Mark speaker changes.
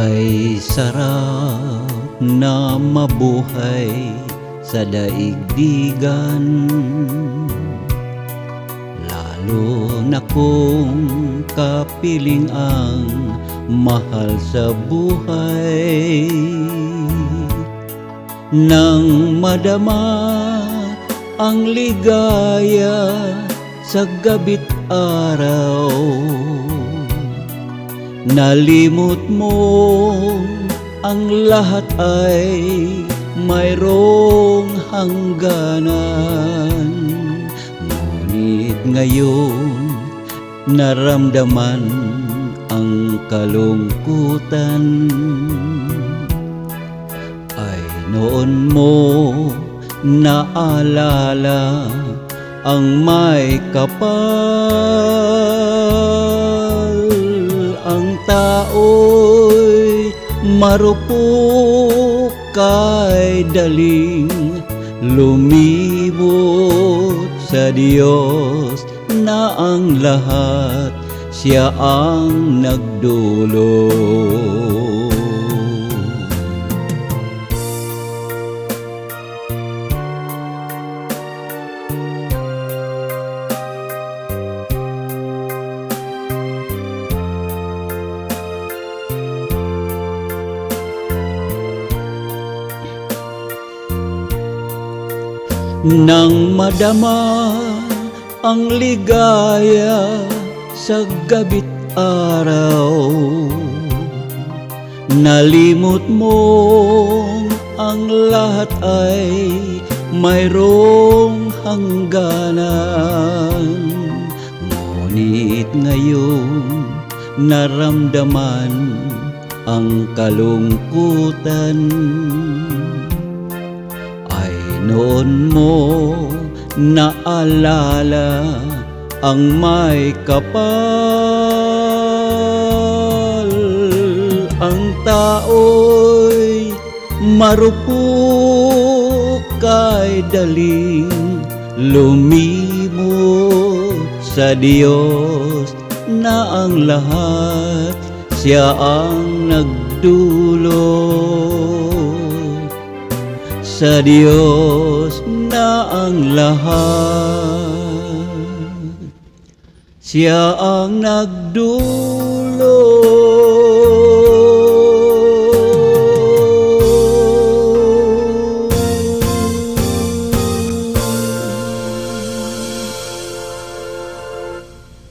Speaker 1: Ay sarap na mabuhay sa daigdigan. Lalo na kung kapiling ang mahal sa buhay. Nang madama ang ligaya sa gabit araw Nalimot mo ang lahat ay mayroong hangganan. Ngunit ngayon naramdaman ang kalungkutan. Ay noon mo naalala ang may kapal tao'y marupok kay daling lumibot sa Diyos na ang lahat siya ang nagdulot. Nang madama ang ligaya sa gabit araw Nalimot mo ang lahat ay mayroong hangganan. Ngunit ngayon naramdaman ang kalungkutan noon mo naalala ang may kapal. Ang tao'y marupok kay daling lumimot sa Diyos na ang lahat siya ang nagdulot sa Diyos na ang lahat. Siya ang nagdulot